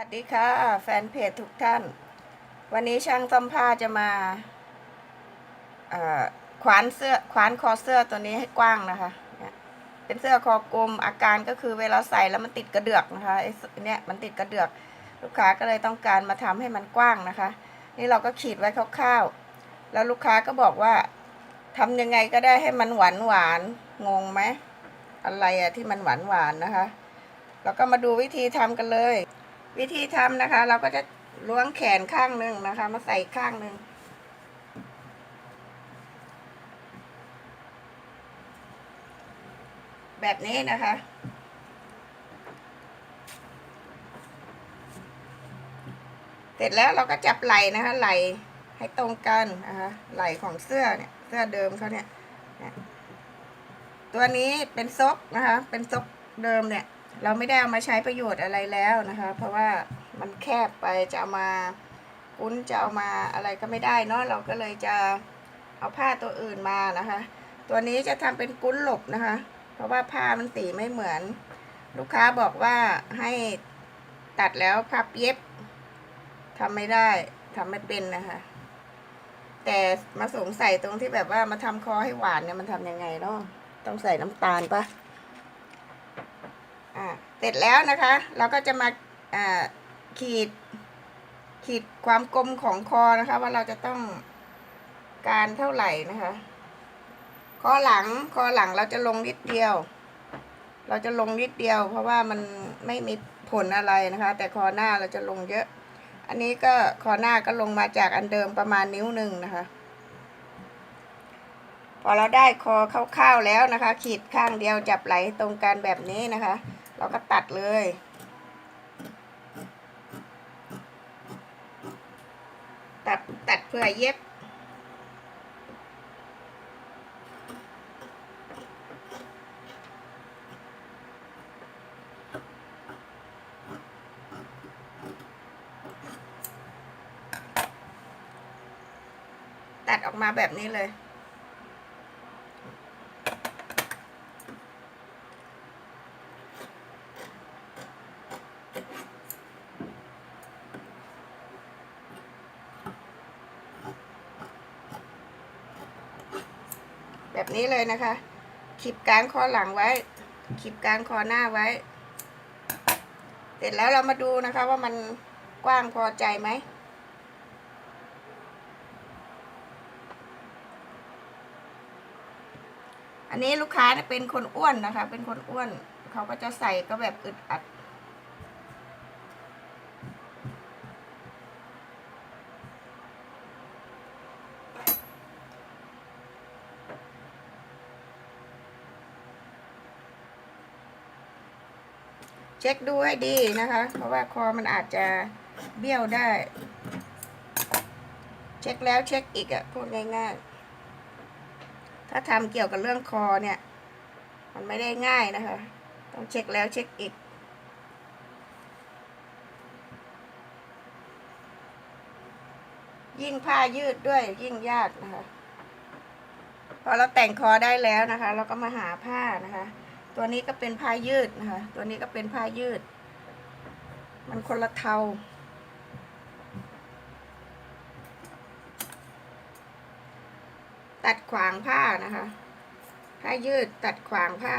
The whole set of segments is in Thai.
สวัสดีค่ะ แฟนเพจทุกท่าน วันนี้ช่างซ่อมผ้าจะมาขวานเสื้อขวานคอเสื้อตัวนี้ให้กว้างนะคะ เป็นเสื้อคอกลมอาการก็คือเวลาใส่แล้วมันติดกระเดือกนะคะไอ้เนี่ยมันติดกระเดือก ลูกค้าก็เลยต้องการมาทำให้มันกว้างนะคะ นี่เราก็ขีดไว้คร่าวๆแล้วลูกค้าก็บอกว่าทำยังไงก็ได้ให้มันหวานหวานงงไหมอะไรอะที่มันหวานหวานนะคะ เราก็มาดูวิธีทำกันเลย วิธีทำนะคะ เราก็จะล้วงแขนข้างหนึ่งนะคะ มาใส่ข้างหนึ่งแบบนี้นะคะ เสร็จแล้วเราก็จับไหล่นะคะ ไหล่ให้ตรงกันนะคะไหล่ของเสื้อเนี่ย เสื้อเดิมเขาเนี่ยเนี่ยตัวนี้เป็นซกนะคะ เป็นซกเดิมเนี่ย เราไม่ได้เอามาใช้ประโยชน์อะไรแล้วนะคะ เพราะว่ามันแคบไปจะเอามากุ้นจะเอามาอะไรก็ไม่ได้เนาะเราก็เลยจะเอาผ้าตัวอื่นมานะคะ ตัวนี้จะทำเป็นกุ้นหลบนะคะ เพราะว่าผ้ามันสีไม่เหมือน ลูกค้าบอกว่าให้ตัดแล้วพับเย็บทำไม่ได้ทำไม่เป็นนะคะ แต่มาสงสัยตรงที่แบบว่ามาทำคอให้หวานเนี่ยมันทำยังไงเนาะต้องใส่น้ำตาลปะ อ่าเสร็จแล้วนะคะ เราก็จะมาอ่าขีดขีดความกลมของคอนะคะ ว่าเราจะต้องการเท่าไหร่นะคะคอหลังคอหลังเราจะลงนิดเดียว เราจะลงนิดเดียว เพราะว่ามันไม่มีผลอะไรนะคะ แต่คอหน้าเราจะลงเยอะ อันนี้ก็คอหน้าก็ลงมาจากอันเดิมประมาณนิ้วหนึ่งนะคะ พอเราได้คอคร่าวๆแล้วนะคะ ขีดข้างเดียวจับไหลตรงกันแบบนี้นะคะ เราก็ตัดเลย ตัดตัดเพื่อเย็บตัดออกมาแบบนี้เลย แบบนี้เลยนะคะคลิปกลางคอหลังไว้คลิปกลางคอหน้าไว้ เสร็จแล้วเรามาดูนะคะว่ามันกว้างพอใจไหมอันนี้ลูกค้าเนี่ยเป็นคนอ้วนนะคะ เป็นคนอ้วน เขาก็จะใส่ก็แบบอึดอัด เช็คดูให้ดีนะคะ เพราะว่าคอมันอาจจะเบี้ยวได้ เช็คแล้วเช็คอีกอะพูดง่ายๆ ถ้าทำเกี่ยวกับเรื่องคอเนี่ย มันไม่ได้ง่ายนะคะ ต้องเช็คแล้วเช็คอีกยิ่งผ้ายืดด้วยยิ่งยากนะคะ พอเราแต่งคอได้แล้วนะคะ เราก็มาหาผ้านะคะ ตัวนี้ก็เป็นผ้ายืดนะคะ ตัวนี้ก็เป็นผ้ายืด มันคนละเทา ตัดขวางผ้านะคะ ผ้ายืดตัดขวางผ้า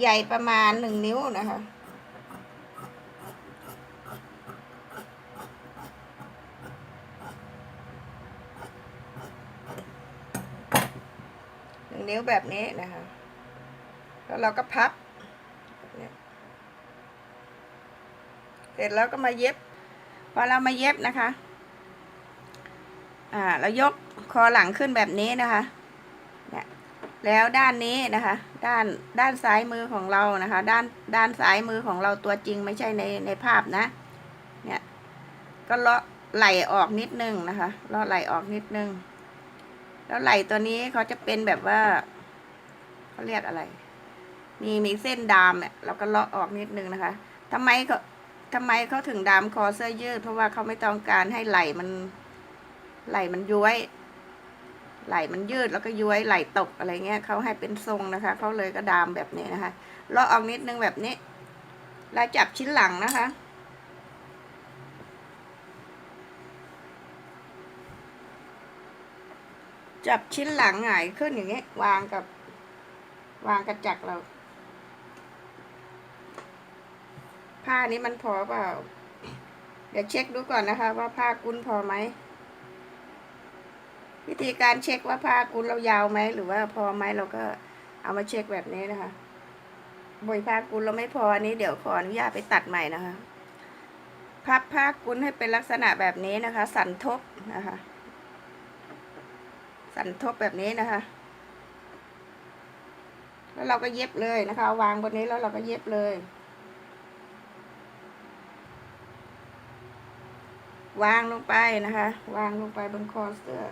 ใหญ่ประมาณหนึ่งนิ้วนะคะ หนึ่งนิ้วแบบนี้นะคะ แล้วเราก็พับ เสร็จแล้วก็มาเย็บ พอเรามาเย็บนะคะ อ่า เรายกคอหลังขึ้นแบบนี้นะคะ แล้วด้านนี้นะคะ ด้านด้านซ้ายมือของเรานะคะ ด้านด้านซ้ายมือของเราตัวจริงไม่ใช่ในในภาพนะ เนี่ย ก็เลาะไหลออกนิดนึงนะคะเลาะไหลออกนิดนึง แล้วไหลตัวนี้เขาจะเป็นแบบว่าเขาเรียกอะไร มีมีเส้นดามเนี่ยเราก็เลาะออกนิดนึงนะคะทำไมเขาทำไมเขาถึงดามคอเสื้อยืด เพราะว่าเขาไม่ต้องการให้ไหลมันไหลมันย้วย ไหล่มันยืดแล้วก็ย้วยไหล่ตกอะไรเงี้ยเขาให้เป็นทรงนะคะเขาเลยก็ดามแบบนี้นะคะเลาะออกนิดนึงแบบนี้แล้วจับชิ้นหลังนะคะ จับชิ้นหลังหงายขึ้นอย่างนี้ วางกับวางกระจักเรา ผ้านี้มันพอเปล่า เดี๋ยวเช็คดูก่อนนะคะ ว่าผ้ากุ้นพอไหม วิธีการเช็คว่าผ้ากุนเรายาวไหมหรือว่าพอไหมเราก็เอามาเช็คแบบนี้นะคะบยผ้ากุนเราไม่พออันนี้เดี๋ยวขออนุญาตไปตัดใหม่นะคะ พับผ้ากุนให้เป็นลักษณะแบบนี้นะคะ สันทบนะคะ สันทบแบบนี้นะคะ แล้วเราก็เย็บเลยนะคะ วางบนนี้แล้วเราก็เย็บเลย วางลงไปนะคะ วางลงไปบนคอเสื้อ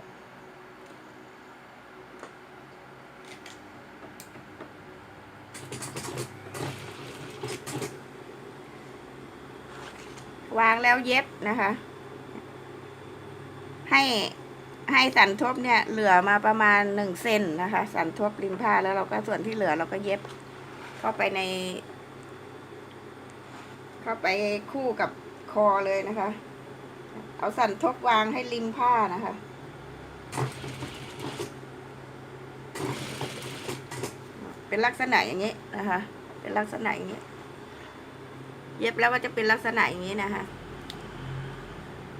วางแล้วเย็บนะคะ ให้ให้สันทบเนี่ย เหลือมาประมาณหนึ่งเซนนะคะ สันทบริมผ้าแล้วเราก็ส่วนที่เหลือเราก็เย็บเข้าไปใน เข้าไปคู่กับคอเลยนะคะ เอาสันทบวางให้ริมผ้านะคะ เป็นลักษณะอย่างนี้นะคะ เป็นลักษณะอย่างนี้ เย็บแล้วก็จะเป็นลักษณะอย่างนี้นะคะ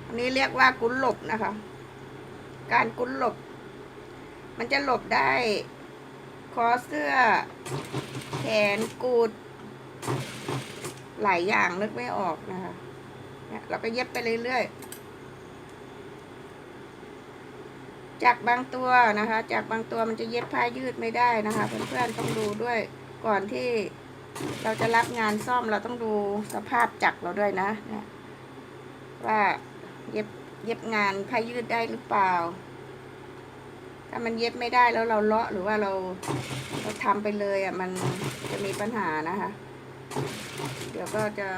อันนี้เรียกว่ากุ้นหลบนะคะ การกุ้นหลบ มันจะหลบได้ คอเสื้อ แขนกูด หลายอย่างนึกไม่ออกนะคะเนี่ยเราก็เย็บไปเรื่อยๆ จากบางตัวนะคะ จากบางตัวมันจะเย็บผ้ายืดไม่ได้นะคะ เพื่อนๆต้องดูด้วยก่อนที่ เราจะรับงานซ่อมเราต้องดูสภาพจักรเราด้วยนะว่าเย็บเย็บงานผ้ายืดได้หรือเปล่า ถ้ามันเย็บไม่ได้แล้วเราเลาะหรือว่าเราเราทำไปเลยอะมันจะมีปัญหานะคะ เดี๋ยวก็จะ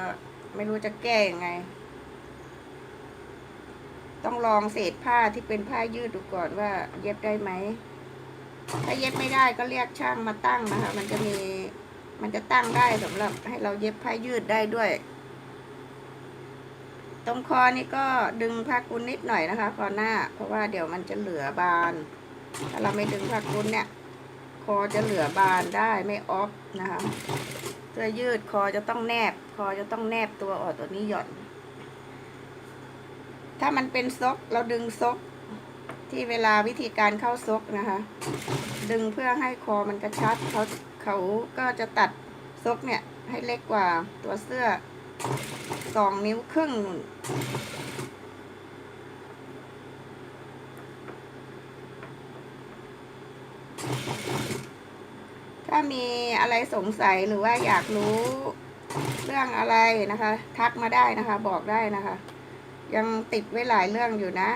ไม่รู้จะแก้ยังไง ต้องลองเศษผ้าที่เป็นผ้ายืดดูก่อนว่า เย็บได้ไหม ถ้าเย็บไม่ได้ก็เรียกช่างมาตั้งนะคะ มันจะมี มันจะตั้งได้สำหรับให้เราเย็บผ้ายืดได้ด้วย ตรงคอนี่ก็ดึงผ้ากุนนิดหน่อยนะคะคอหน้า เพราะว่าเดี๋ยวมันจะเหลือบาน ถ้าเราไม่ดึงผ้ากุนเนี่ย คอจะเหลือบานได้ไม่ออฟนะคะเสื้อยืดคอจะต้องแนบ คอจะต้องแนบตัวออกตัวนี้หย่อน ถ้ามันเป็นซกเราดึงซกที่เวลาวิธีการเข้าซกนะคะ ดึงเพื่อให้คอมันกระชับเขา เขาก็จะตัดซกเนี่ย ให้เล็กกว่าตัวเสื้อสองนิ้วครึ่งนู่นถ้ามีอะไรสงสัยหรือว่าอยากรู้เรื่องอะไรนะคะ ทักมาได้นะคะ บอกได้นะคะ ยังติดไว้หลายเรื่องอยู่นะ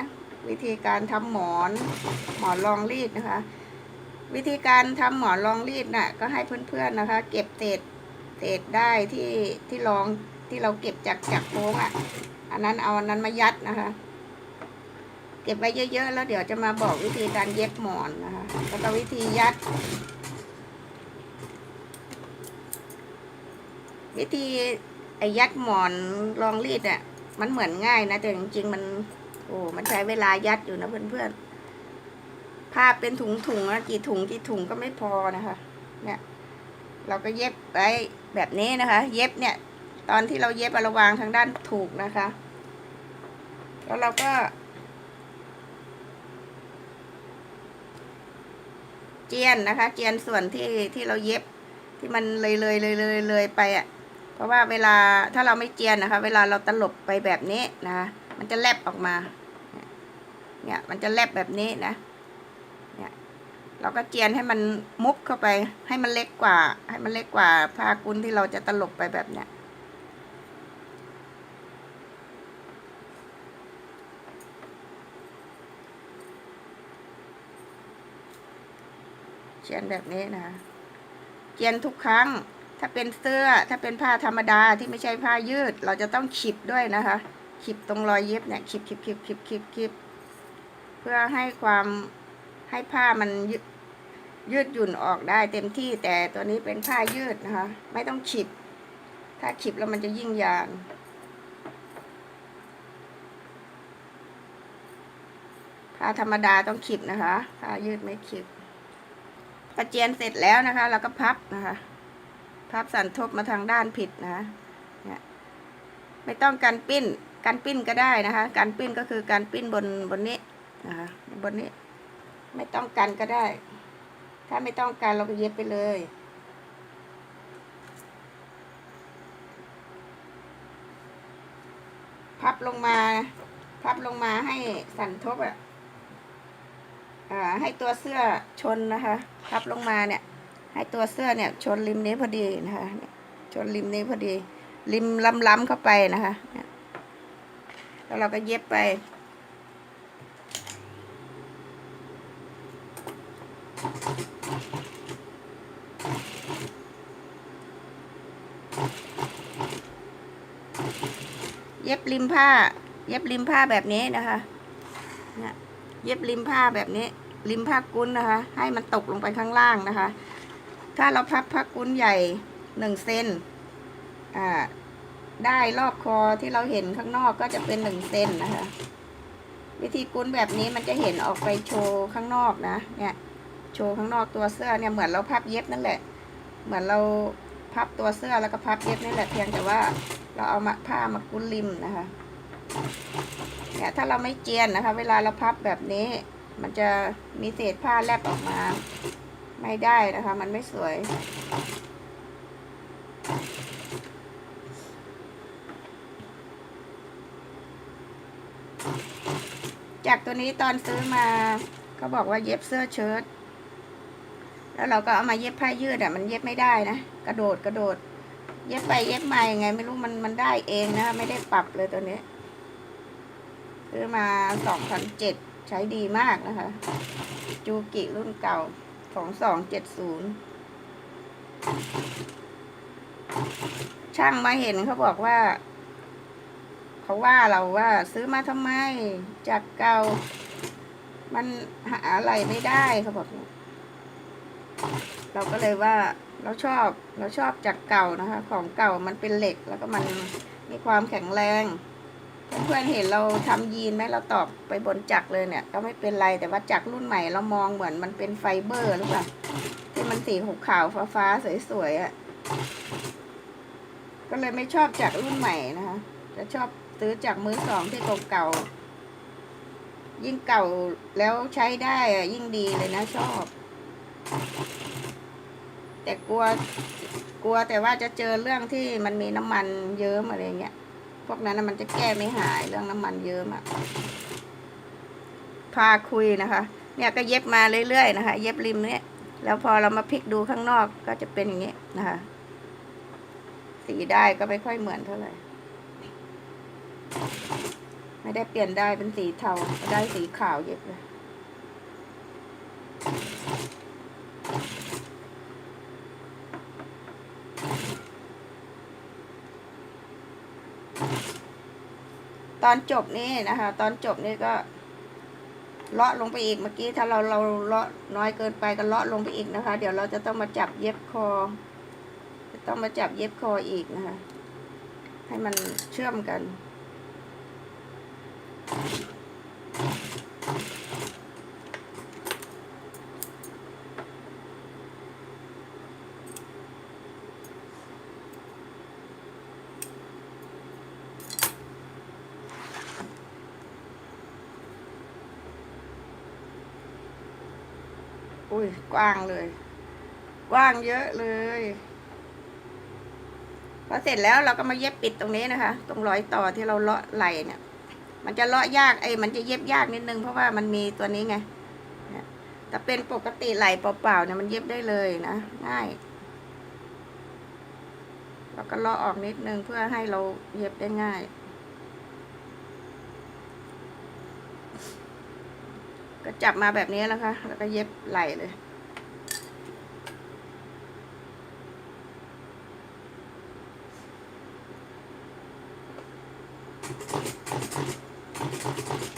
วิธีการทำหมอน หมอนรองรีดนะคะ วิธีการทำหมอนรองรีดน่ะ ก็ให้เพื่อนๆนะคะ เก็บเศษเศษได้ที่ที่รองที่เราเก็บจากจากโค้งอะ อันนั้นเอาอันนั้นมายัดนะคะ เก็บไว้เยอะๆแล้วเดี๋ยวจะมาบอกวิธีการเย็บหมอนนะคะแล้วก็วิธียัด วิธีไอ้ยัดหมอนรองรีดเนี่ยมันเหมือนง่ายนะแต่จริงๆมันโอ้มันใช้เวลายัดอยู่นะเพื่อนๆ ผ้าเป็นถุงถุงๆนะกี่ถุงกี่ถุงก็ไม่พอนะคะ เนี่ย เราก็เย็บไว้แบบนี้นะคะ เย็บเนี่ย ตอนที่เราเย็บเระวางทางด้านถูกนะคะ แล้วเราก็ เจียนนะคะ เจียนส่วนที่ที่เราเย็บที่มันเลยเลยเลยเลยเลยไปอะ เพราะว่าเวลาถ้าเราไม่เจียนนะคะ เวลาเราตลบไปแบบนี้นะคะมันจะแลบออกมา เนี่ย มันจะแลบแบบนี้นะ เราก็เจียนให้มันมุบเข้าไป ให้มันเล็กกว่า ให้มันเล็กกว่าผ้ากุ้นที่เราจะตลบไปแบบเนี้ยเจียนแบบนี้นะคะเจียนทุกครั้ง ถ้าเป็นเสื้อถ้าเป็นผ้าธรรมดาที่ไม่ใช่ผ้ายืด เราจะต้องขีบด้วยนะคะขีบตรงรอยเย็บเนี่ยขีบขีบขีบขีบขีบขีบเพื่อให้ความให้ผ้ามัน ยืดหยุ่นออกได้เต็มที่แต่ตัวนี้เป็นผ้ายืดนะคะ ไม่ต้องขีบถ้าขีบแล้วมันจะยิ่งยานผ้าธรรมดาต้องขีบนะคะผ้ายืดไม่ขีบพอเจียนเสร็จแล้วนะคะ เราก็พับนะคะ พับสันทบมาทางด้านผิดนะเนี่ยไม่ต้องการปิ้นการปิ้นก็ได้นะคะ การปิ้นก็คือการปิ้นบนบนนี้นะคะบนนี้ ไม่ต้องกันก็ได้ ถ้าไม่ต้องการเราก็เย็บไปเลยพับลงมา พับลงมาให้สันทบอะอ่าให้ตัวเสื้อชนนะคะ พับลงมาเนี่ย ให้ตัวเสื้อเนี่ย ชนริมนี้พอดีนะคะชนริมนี้พอดี ริมล้ำๆเข้าไปนะคะแล้วเราก็เย็บไป ริมผ้า เย็บริมผ้าแบบนี้นะคะเนี่ยเย็บริมผ้าแบบนี้ ริมผ้ากุ้นนะคะ ให้มันตกลงไปข้างล่างนะคะ ถ้าเราพับผ้ากุ้นใหญ่หนึ่งเซนอ่าได้รอบคอที่เราเห็นข้างนอกก็จะเป็นหนึ่งเซนนะคะ วิธีกุ้นแบบนี้มันจะเห็นออกไปโชว์ข้างนอกนะเนี่ยโชว์ข้างนอกตัวเสื้อเนี่ยเหมือนเราพับเย็บนั่นแหละ เหมือนเรา พับตัวเสื้อแล้วก็พับเย็บนี่แหละเพียงแต่ว่าเราเอามาผ้ามากุ้นริมนะคะเนี่ยถ้าเราไม่เจียนนะคะ เวลาเราพับแบบนี้ มันจะมีเศษผ้าแลบออกมา ไม่ได้นะคะ มันไม่สวยจากตัวนี้ตอนซื้อมาเขาบอกว่าเย็บเสื้อเชิ้ต แล้วเราก็เอามาเย็บผ้ายืดอะมันเย็บไม่ได้นะกระโดดกระโดด เย็บไปเย็บมายังไง ไม่รู้มันมันได้เองนะไม่ได้ปรับเลยตัวนี้ซื้อมาสองพันเจ็ดใช้ดีมากนะคะ จูกิรุ่นเก่าของสองเจ็ดศูนย์ช่างมาเห็นเขาบอกว่า เขาว่าเราว่าซื้อมาทำไมจากเก่า มันหาอะไรไม่ได้เขาบอก เราก็เลยว่าเราชอบเราชอบจากเก่านะคะ ของเก่ามันเป็นเหล็กแล้วก็มันมีความแข็งแรง เพื่อนเห็นเราทำยีนไหมเราตอบไปบนจักรเลยเนี่ย ก็ไม่เป็นไรแต่ว่าจักรรุ่นใหม่เรามองเหมือนมันเป็นไฟเบอร์หรือเปล่าที่มันสีขาวๆฟ้าๆสวยๆอะ่ะก็เลยไม่ชอบจักรรุ่นใหม่นะคะจะชอบซื้อจากมือสองที่เก่าๆยิ่งเก่าแล้วใช้ได้อะยิ่งดีเลยนะชอบ แต่กลัวกลัวแต่ว่าจะเจอเรื่องที่มันมีน้ำมันเยิ้มอะไรเงี้ย พวกนั้นน่ะมันจะแก้ไม่หายเรื่องน้ำมันเยิ้มอะพาคุยนะคะ เนี่ยก็เย็บมาเรื่อยๆนะคะ เย็บริมเนี้ยแล้วพอเรามาพลิกดูข้างนอกก็จะเป็นอย่างนี้นะคะ สีได้ก็ไม่ค่อยเหมือนเท่าไหร่ ไม่ได้เปลี่ยนได้เป็นสีเทาได้สีขาวเย็บเลย ตอนจบนี่นะคะ ตอนจบนี่ก็เลาะลงไปอีกเมื่อกี้ถ้าเราเราเลาะน้อยเกินไปก็เลาะลงไปอีกนะคะ เดี๋ยวเราจะต้องมาจับเย็บคอ จะต้องมาจับเย็บคออีกนะคะ ให้มันเชื่อมกัน ยกว้างเลย กว้างเยอะเลยพอเสร็จแล้วเราก็มาเย็บปิดตรงนี้นะคะ ตรงรอยต่อที่เราเลาะไหลเนี่ย มันจะเลาะยากไอ้มันจะเย็บยากนิดนึงเพราะว่ามันมีตัวนี้ไงแต่เป็นปกติไหลเปล่าๆเนี่ยมันเย็บได้เลยนะง่ายเราก็เลาะออกนิดนึงเพื่อให้เราเย็บได้ง่าย ก็จับมาแบบนี้นะคะ แล้วก็เย็บไหลเลย Thank you.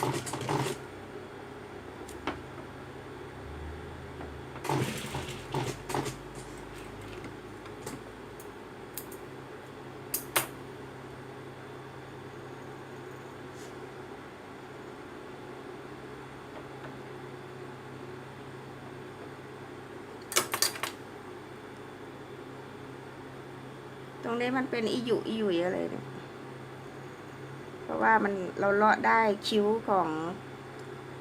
รงนี้มันเป็นอีหยุอีหยุยอะไรเนี่ยเพราะว่ามันเราเลาะได้คิ้วของ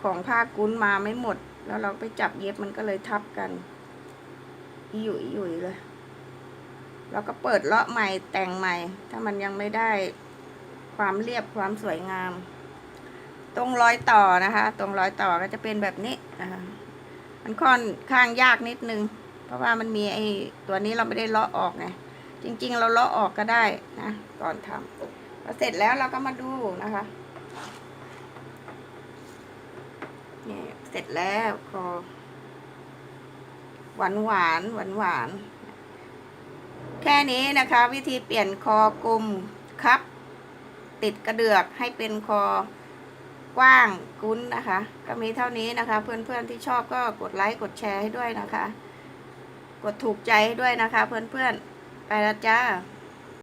ของผ้ากุ้นมาไม่หมด แล้วเราไปจับเย็บมันก็เลยทับกันอีหยุอีหยุยเลยเราก็เปิดเลาะใหม่แต่งใหม่ ถ้ามันยังไม่ได้ความเรียบความสวยงาม ตรงรอยต่อนะคะ ตรงรอยต่อก็จะเป็นแบบนี้นะคะมันค่อนข้างยากนิดนึง เพราะว่ามันมีไอ้ตัวนี้เราไม่ได้เลาะออกไง จริง ๆ เราเลาะออกก็ได้นะก่อนทำพอเสร็จแล้วเราก็มาดูนะคะนี่เสร็จแล้วคอหวานหวานหวานหวานแค่นี้นะคะ วิธีเปลี่ยนคอกลมครับ ติดกระเดือกให้เป็นคอกว้างกุ้นนะคะ ก็มีเท่านี้นะคะ เพื่อนๆที่ชอบก็กดไลค์กดแชร์ให้ด้วยนะคะ กดถูกใจให้ด้วยนะคะ เพื่อนๆ ไปแล้วจ้า